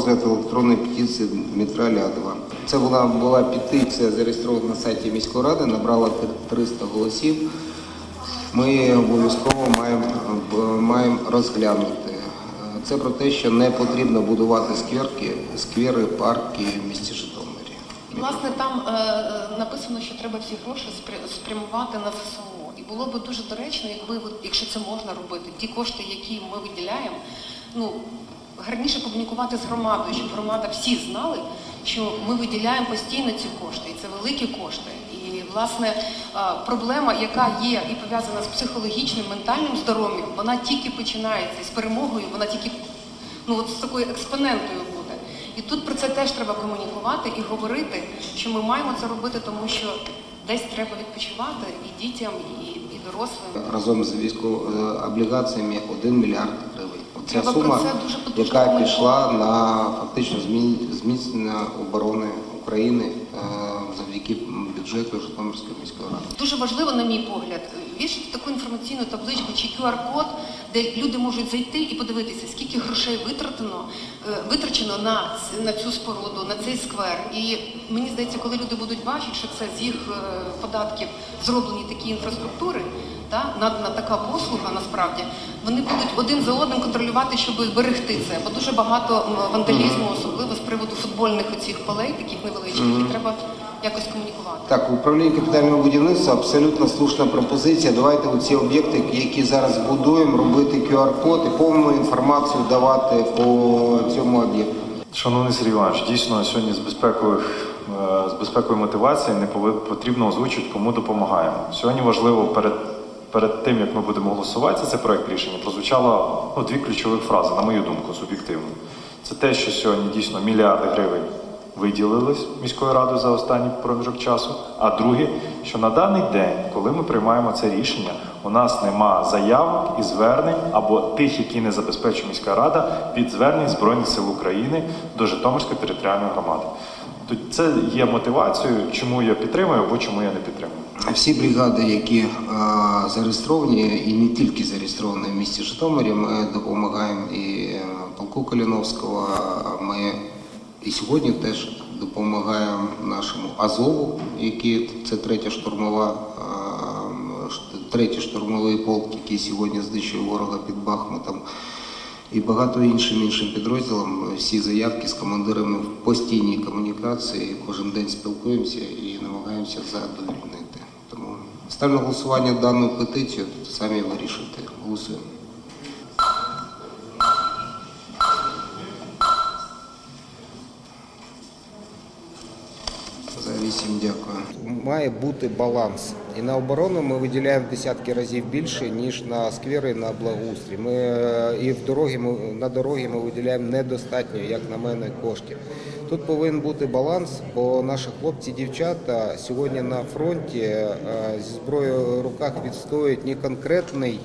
розгляд електронної петиції Дмитра Лядова. Це була, була петиція зареєстрована на сайті міської ради, набрала 300 голосів. Ми обов'язково маємо, маємо розглянути. Це про те, що не потрібно будувати скверки, сквери, парки в місті Житомирі. Власне, там е, е, написано, що треба всі гроші спрямувати на ЗСУ. І було би дуже доречно, якби якщо це можна робити, ті кошти, які ми виділяємо, ну гарніше комунікувати з громадою, щоб громада всі знали, що ми виділяємо постійно ці кошти, і це великі кошти. І власне е, проблема, яка є і пов'язана з психологічним, ментальним здоров'ям, вона тільки починається і з перемогою, вона тільки ну от з такою експонентою буде. І тут про це теж треба комунікувати і говорити, що ми маємо це робити, тому що десь треба відпочивати і дітям, і, і дорослим. Разом з військовими облігаціями 1 мільярд гривень. Ця сума, яка пішла на фактично зміцнення оборони України е, завдяки бюджету Житомирської міської ради. Дуже важливо, на мій погляд, вішати таку інформаційну табличку чи QR-код, де люди можуть зайти і подивитися, скільки грошей витратено, е, витрачено на, на цю споруду, на цей сквер. І мені здається, коли люди будуть бачити, що це з їх е, податків зроблені такі інфраструктури, та, надана така послуга насправді, вони будуть один за одним контролювати, щоб зберегти це. Бо дуже багато вандалізму, особливо з приводу футбольних оцих полей, таких невеличких, і треба якось комунікувати. Так, управління капітального будівництва абсолютно слушна пропозиція. Давайте у ці об'єкти, які зараз будуємо, робити QR-код і повну інформацію давати по цьому об'єкту. Шановний Сергій Іванович, дійсно сьогодні з безпекових е, з безпекової мотивації не потрібно озвучити, кому допомагаємо. Сьогодні важливо перед, перед тим, як ми будемо голосувати за цей проект рішення, прозвучало ну, дві ключових фрази, на мою думку, суб'єктивно. Це те, що сьогодні дійсно мільярди гривень виділились міською радою за останній проміжок часу. А друге, що на даний день, коли ми приймаємо це рішення, у нас нема заявок і звернень або тих, які не забезпечує міська рада від звернень Збройних сил України до Житомирської територіальної громади. Це є мотивацією, чому я підтримую або чому я не підтримую. Всі бригади, які е, зареєстровані і не тільки зареєстровані в місті Житомирі, ми допомагаємо і е, полку Каліновського. Ми і сьогодні теж допомагаємо нашому Азову, який це третя штурмова, третій штурмовий полк, який сьогодні знищує ворога під Бахмутом. І багато іншим іншим підрозділам всі заявки з командирами в постійній комунікації. Кожен день спілкуємося і намагаємося задовольнити. Тому ставлю голосування дану петицію, самі вирішуйте. Голосуємо. За вісім дякую. Має бути баланс. І на оборону ми виділяємо десятки разів більше, ніж на сквери, на благоустрій. Ми е, і в дороги ми на дороги ми виділяємо недостатньо, як на мене, коштів. Тут повинен бути баланс, бо наші хлопці, дівчата сьогодні на фронті е, зі зброєю в руках відстоюють не конкретний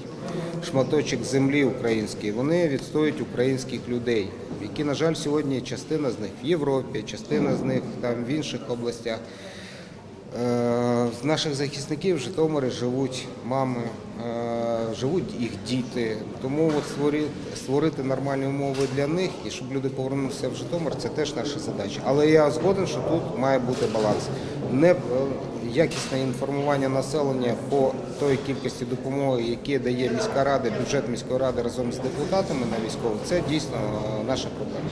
шматочок землі український. Вони відстоюють українських людей, які, на жаль, сьогодні частина з них в Європі, частина з них там в інших областях. Е, З наших захисників в Житомирі живуть мами, е, живуть їх діти. Тому от створити, створити нормальні умови для них і щоб люди повернулися в Житомир, це теж наша задача. Але я згоден, що тут має бути баланс. Не якісне інформування населення по той кількості допомоги, які дає міська рада, бюджет міської ради разом з депутатами на військових, це дійсно е, наша проблема.